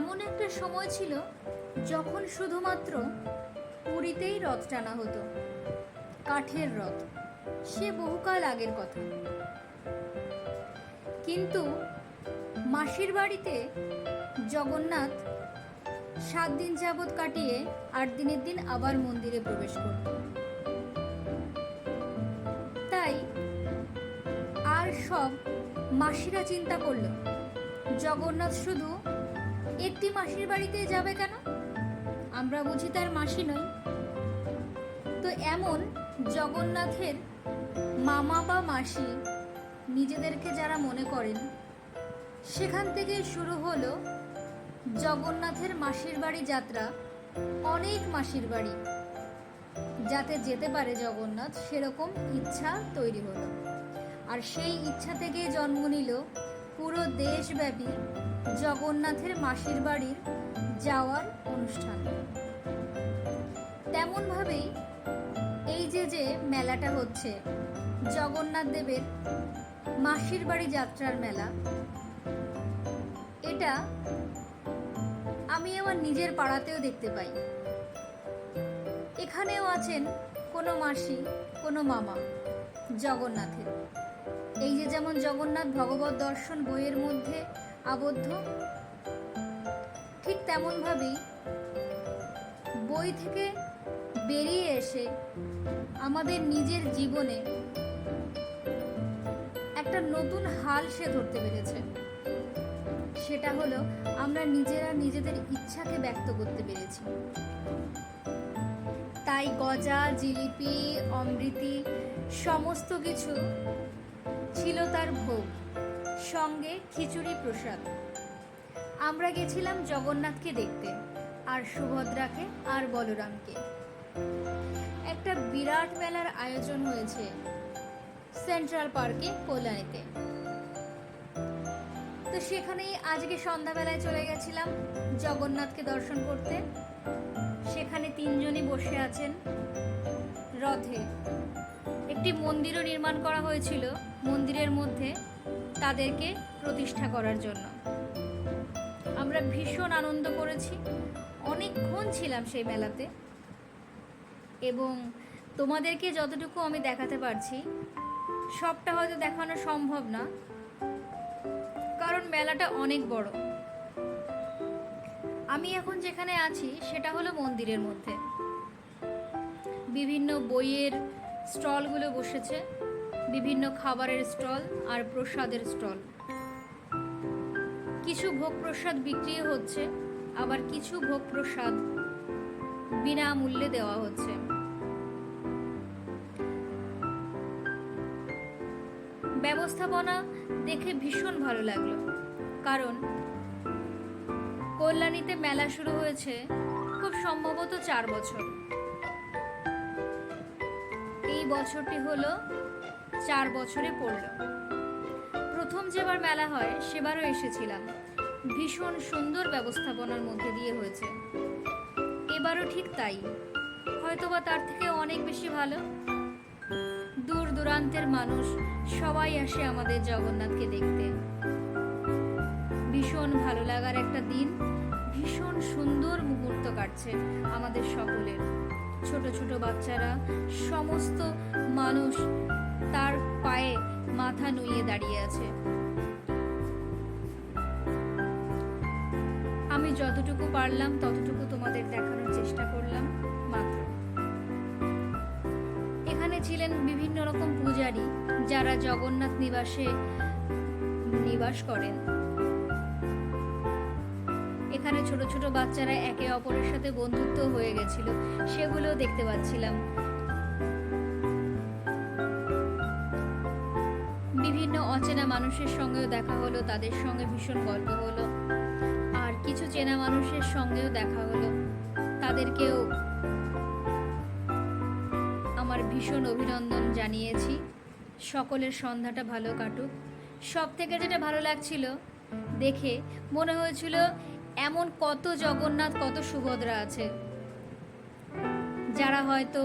এমন একটা সময় ছিল যখন শুধুমাত্র পুরীতেই রথ টানা হতো। কাঠের রথ, সে বহুকাল আগের কথা। কিন্তু মাসির বাড়িতে জগন্নাথ সাত দিন যাবৎ কাটিয়ে আট দিনের দিন আবার মন্দিরে প্রবেশ করত। তাই আর সব মাসিরা চিন্তা করল, জগন্নাথ শুধু একটি মাসির বাড়িতে যাবে কেন? আমরা বুঝি তার মাসি নই। তো এমন জগন্নাথের মামা বা মাসি নিজেদেরকে যারা মনে করেন, সেখান থেকে শুরু হলো জগন্নাথের মাসির বাড়ি যাত্রা, অনেক মাসির বাড়ি। যাতে যেতে পারে জগন্নাথ, সেরকম ইচ্ছা তৈরি হলো। আর সেই ইচ্ছা থেকে জন্ম নিল পুরো দেশব্যাপী জগন্নাথের মাসির বাড়ির যাওয়ার অনুষ্ঠান। তেমনভাবেই এই যে যে মেলাটা হচ্ছে, জগন্নাথ দেবের মাসির বাড়ি যাত্রার মেলা, এটা আমি আমার নিজের পাড়াতেও দেখতে পাই। এখানেও আছেন কোনো মাসি, কোনো মামা জগন্নাথের। এই যে যেমন জগন্নাথ ভগবত দর্শন বইয়ের মধ্যে আবদ্ধ? ঠিক তেমনভাবেই বই থেকে বেরিয়ে এসে আমাদের নিজের জীবনে একটা নতুন হাল সে ধরতে পেরেছে। সেটা হলো আমরা নিজেরা নিজেদের ইচ্ছাকে ব্যক্ত করতে পেরেছি। তাই গজা, জিলিপি, অমৃতি, সমস্ত কিছু ছিল তার ভোগ। সঙ্গে খিচুড়ি প্রসাদ। আমরা গেছিলাম জগন্নাথকে দেখতে, আর সুভদ্রাকে, আর বলরামকে। একটা বিরাট মেলার আয়োজন হয়েছে সেন্ট্রাল পার্কে, কল্যাণীতে। তো সেখানেই আজকে সন্ধ্যাবেলায় চলে গেছিলাম জগন্নাথকে দর্শন করতে। সেখানে তিনজনই বসে আছেন। রথে। একটি মন্দিরও নির্মাণ করা হয়েছিল। মন্দিরের মধ্যে তাদেরকে প্রতিষ্ঠা করার জন্য। আমরা ভীষণ আনন্দ করেছি, অনেকক্ষণ ছিলাম সেই মেলাতে। এবং তোমাদেরকে যতটুকু আমি দেখাতে পারছি, সবটা হয়তো দেখানো সম্ভব না, কারণ মেলাটা অনেক বড়। আমি এখন যেখানে আছি, সেটা হলো মন্দিরের মধ্যে। বিভিন্ন বইয়ের স্টলগুলো বসেছে। বিভিন্ন খাবারের স্টল আর প্রসাদের স্টল। কিছু ভোগ প্রসাদ বিক্রি হচ্ছে, আবার কিছু ভোগ প্রসাদ বিনামূল্যে দেওয়া হচ্ছে। ব্যবস্থাপনা দেখে ভীষণ ভালো লাগল, কারণ কল্যাণীতে মেলা শুরু হয়েছে খুব সম্ভবত চার বছর। এই বছরটি হলো চার বছরে পড়ল। প্রথম যেবার মেলা হয়, সেবারও এসেছিলাম। ভীষণ সুন্দর ব্যবস্থাপনার মধ্যে দিয়ে হয়েছে। এবারও ঠিক তাই। হয়তোবা তার থেকে অনেক বেশি ভালো। দূর দূরান্তের মানুষ সবাই আসে আমাদের জগন্নাথকে দেখতে। ভীষণ ভালো লাগার একটা দিন, ভীষণ সুন্দর মুহূর্ত কাটছে আমাদের সকলের। ছোট ছোট বাচ্চারা, সমস্ত মানুষ তার পায়ে মাথা নুইয়ে দাঁড়িয়ে আছে। আমি যতটুকু পারলাম, ততটুকু তোমাদের দেখানোর চেষ্টা করলাম, মাত্র। এখানে ছিলেন বিভিন্ন রকম পূজারী যারা জগন্নাথ নিবাসে নিবাস করেন। এখানে ছোট ছোট বাচ্চারা একে অপরের সাথে বন্ধুত্ব হয়ে গেছিল সেগুলো দেখতে পাচ্ছিলাম। বিভিন্ন অচেনা মানুষের সঙ্গেও দেখা হলো, তাদের সঙ্গে ভীষণ গল্প হলো। আর কিছু চেনা মানুষের সঙ্গেও দেখা হলো। তাদেরকেও আমার ভীষণ অভিনন্দন জানিয়েছি। সকলের সন্ধ্যাটা ভালো কাটুক। সব থেকে যেটা ভালো লাগছিল, দেখে মনে হয়েছিল এমন কত জগন্নাথ, কত সুভদ্রা আছে, যারা হয়তো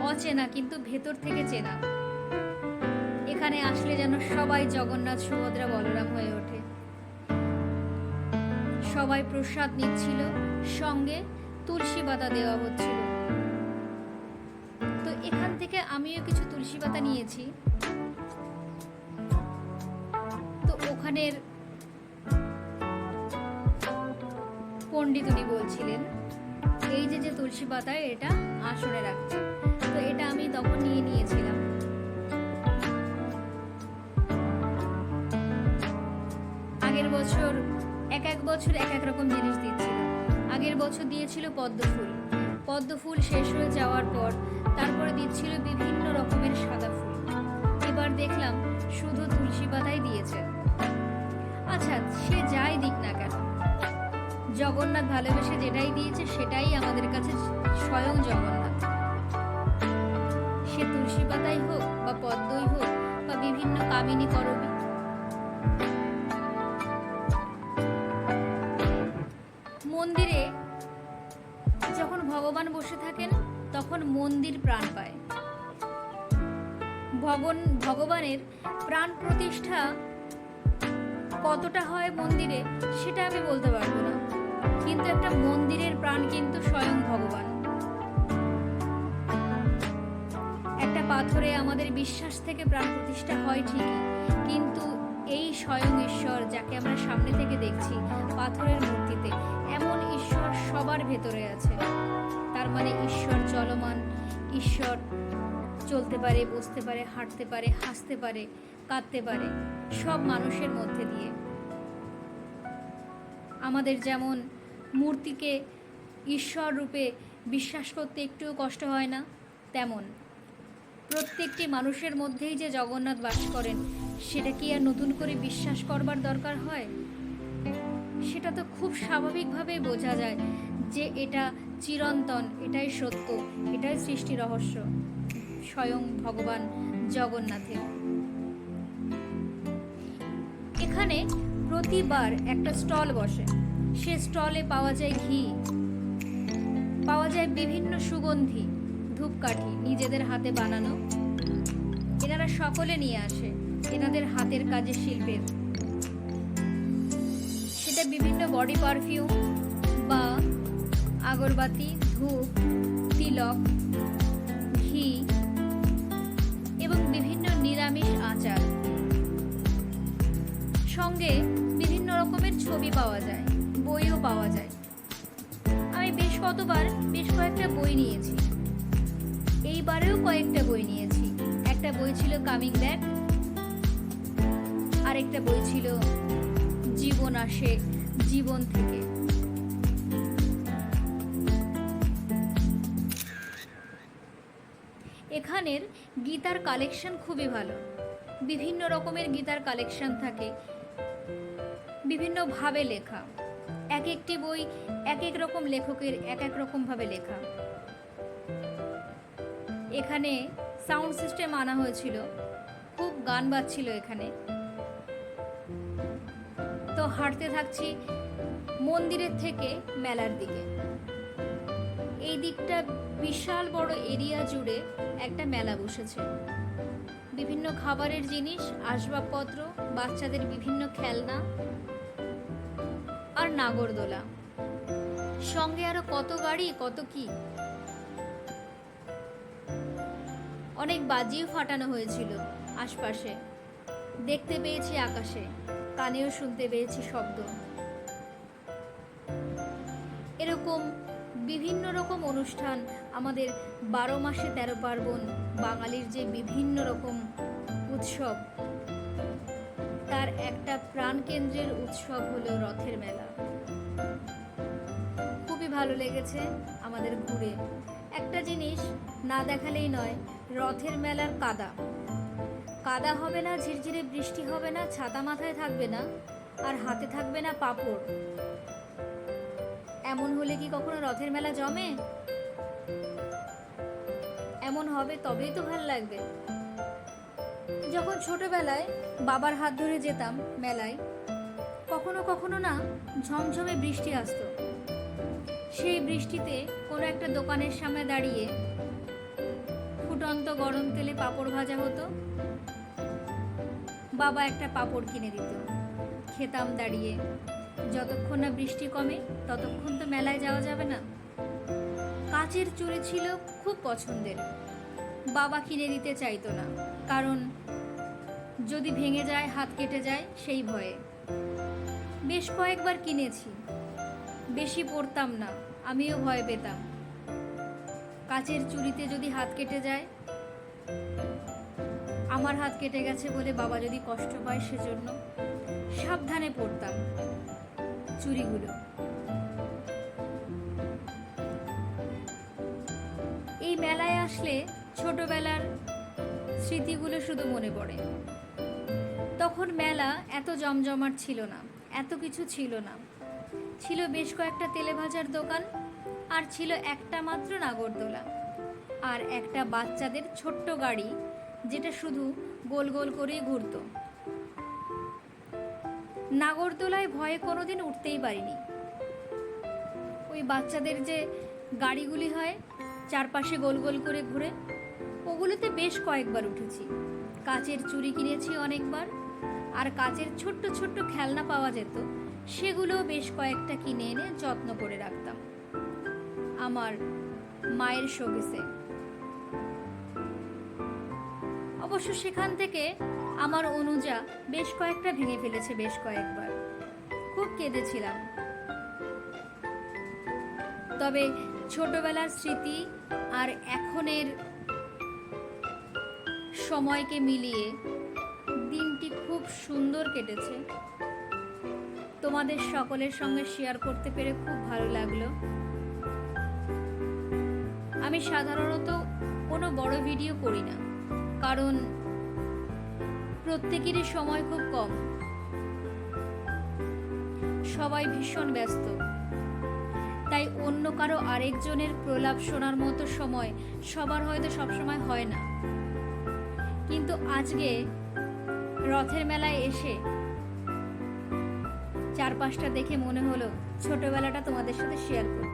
অচেনা কিন্তু ভেতর থেকে চেনা। এখানে আসলে যেন সবাই জগন্নাথ, সুভদ্রা, বলরাম হয়ে ওঠে। সবাই প্রসাদ নিচ্ছিল, সঙ্গে তুলসী পাতা দেওয়া হচ্ছিল। তো এখান থেকে আমিও কিছু তুলসী পাতা নিয়েছি। তো ওখানের পণ্ডিত উনি বলছিলেন, এই যে যে তুলসী পাতা, এটা আসনে রাখছে। তো এটা আমি তখন নিয়ে নিয়েছিলাম। আগের বছর এক এক বছর এক এক রকম জিনিস দিচ্ছিল। আগের বছর দিয়েছিল পদ্ম ফুল। পদ্ম ফুল শেষ হয়ে যাওয়ার পর তারপরে দিচ্ছিল বিভিন্ন রকমের সাদা ফুল। এবার দেখলাম শুধু তুলসী পাতাই দিয়েছে। আচ্ছা সে যাই দিক না কেন জগন্নাথ ভালোবেসে যেটাই দিয়েছে সেটাই আমাদের কাছে স্বয়ং জগন্নাথ। সে তুলসী পাতাই হোক বা পদ্মই হোক বা বিভিন্ন কামিনী করবী। মন্দিরে যখন ভগবান বসে থাকেন, তখন মন্দির প্রাণ পায়। ভগন, ভগবানের প্রাণ প্রতিষ্ঠা কতটা হয় মন্দিরে, সেটা আমি বলতে পারব না। কিন্তু একটা মন্দিরের প্রাণ কিন্তু স্বয়ং ভগবান। একটা পাথরে আমাদের বিশ্বাস থেকে প্রাণ প্রতিষ্ঠা হয় ঠিকই, কিন্তু এই স্বয়ং ঈশ্বর যাকে আমরা সামনে থেকে দেখছি পাথরের মূর্তিতে, এমন ঈশ্বর সবার ভেতরে আছে। তার মানে ঈশ্বর চলমান, ঈশ্বর চলতে পারে, বসতে পারে, হাঁটতে পারে, হাসতে পারে, কাঁদতে পারে, সব মানুষের মধ্যে দিয়ে। আমাদের যেমন মূর্তিকে ঈশ্বর রূপে বিশ্বাস করতে একটুও কষ্ট হয় না, তেমন। প্রত্যেকটি মানুষের মধ্যেই যে জগন্নাথ বাস করেন, সেটা কি আর নতুন করে বিশ্বাস করবার দরকার হয়? সেটা তো খুব স্বাভাবিকভাবেই বোঝা যায় যে এটা চিরন্তন, এটাই সত্য, এটাই সৃষ্টি রহস্য। স্বয়ং ভগবান জগন্নাথের। এখানে প্রতিবার একটা স্টল বসে। সে স্টলে পাওয়া যায় ঘি। পাওয়া যায় বিভিন্ন সুগন্ধি, ধূপকাঠি নিজেদের হাতে বানানো। এনারা সকলে নিয়ে আসে এনাদের হাতের কাজের শিল্পের। সেটা বিভিন্ন বডি পারফিউম বা আগরবাতি, ধূপ, তিলক, ঘি এবং বিভিন্ন নিরামিষ আচার। সঙ্গে বিভিন্ন রকমের ছবি পাওয়া যায়। বইও পাওয়া যায়। আমি বেশ কতবার বেশ কয়েকটা বই নিয়েছি। এইবারেও কয়েকটা বই নিয়েছি। একটা বই ছিল কামিং ব্যাক আরেকটা বই ছিল জীবন আসে জীবন থেকে। এখানের গীতার কালেকশন খুবই ভালো। বিভিন্ন রকমের গীতার কালেকশন থাকে। বিভিন্নভাবে লেখা। এক একটি বই এক এক রকম লেখকের এক এক রকম ভাবে লেখা। এখানে সাউন্ড সিস্টেম আনা হয়েছিল। খুব গান বাজছিল এখানে। তো হাঁটতে থাকছি মন্দিরের থেকে মেলার দিকে। এই দিকটা বিশাল বড় এরিয়া জুড়ে একটা মেলা বসেছে। বিভিন্ন খাবারের জিনিস, আসবাবপত্র, বাচ্চাদের বিভিন্ন খেলনা নাগরদোলা। সঙ্গে আরও কত গাড়ি, কত কি? অনেক বাজিও ফাটানো হয়েছিল আশপাশে। দেখতে পেয়েছি আকাশে, কানেও শুনতে পেয়েছি শব্দ। এরকম বিভিন্ন রকম অনুষ্ঠান আমাদের বারো মাসে তেরো পার্বণ, বাঙালির যে বিভিন্ন রকম উৎসব তার একটা প্রাণকেন্দ্রের উৎসব হলো রথের মেলা। খুবই ভালো লেগেছে আমাদের ঘুরে। একটা জিনিস না দেখালেই নয়, রথের মেলার কাদা। কাদা হবে না, ঝিরঝিরে বৃষ্টি হবে না, ছাতা মাথায় থাকবে না, আর হাতে থাকবে না পাপড়। এমন হলে কি কখনো রথের মেলা জমে? এমন হবে তবেই তো ভালো লাগবে। যখন ছোটবেলায় বাবার হাত ধরে যেতাম মেলায়, কখনো কখনো না ঝমঝমে বৃষ্টি আসতো। সেই বৃষ্টিতে কোনো একটা দোকানের সামনে দাঁড়িয়ে ফুটন্ত গরম তেলে পাঁপড় ভাজা হতো। বাবা একটা পাঁপড় কিনে দিত। খেতাম দাঁড়িয়ে। যতক্ষণ না বৃষ্টি কমে, ততক্ষণ তো মেলায় যাওয়া যাবে না। কাচের চুড়ি ছিল খুব পছন্দের। বাবা কিনে দিতে চাইতো না, কারণ যদি ভেঙে যায়, হাত কেটে যায়, সেই ভয়ে। বেশ কয়েকবার কিনেছি। বেশি পড়তাম না, আমিও ভয় পেতাম। কাচের চুড়িতে যদি হাত কেটে যায়, আমার হাত কেটে গেছে বলে বাবা যদি কষ্ট পায় সেজন্য সাবধানে পড়তাম চুড়িগুলো এই মেলায় আসলে ছোটবেলার স্মৃতিগুলো শুধু মনে পড়ে। তখন মেলা এত জমজমাট ছিল না, এত কিছু ছিল না। ছিল বেশ কয়েকটা তেলে ভাজার দোকান আর ছিল একটা মাত্র নাগরদোলা আর একটা বাচ্চাদের ছোট্ট গাড়ি যেটা শুধু গোল গোল করেই ঘুরতো। নাগরদোলায় ভয়ে কোনোদিন উঠতেই পারিনি। ওই বাচ্চাদের যে গাড়িগুলি হয়, চারপাশে গোল গোল করে ঘুরে, ওগুলোতে বেশ কয়েকবার উঠেছি। কাচের চুরি কিনেছি অনেকবার আর কাচের ছোট্ট ছোট্ট খেলনা পাওয়া যেত, সেগুলোও বেশ কয়েকটা কিনে এনে যত্ন করে রাখতাম। আমার মায়ের শোকেসে। অবশ্য সেখান থেকে আমার অনুজা বেশ কয়েকটা ভেঙে ফেলেছে বেশ কয়েকবার। খুব কেঁদেছিলাম। তবে ছোটবেলার স্মৃতি আর এখনের সময়কে মিলিয়ে সুন্দর কেটেছে। তোমাদের সকলের সঙ্গে শেয়ার করতে পেরে খুব ভালো লাগল। আমি সাধারণত কোনো বড় ভিডিও করি না, কারণ প্রত্যেকেরই সময় খুব কম। সবাই ভীষণ ব্যস্ত। তাই অন্য কারও আরেকজনের প্রলাপ শোনার মতো সময় সবার হয়তো সবসময় হয় না। কিন্তু আজকে রথের মেলায় এসে চারপাশটা দেখে মনে হলো ছোটবেলাটা তোমাদের সাথে শেয়ার করি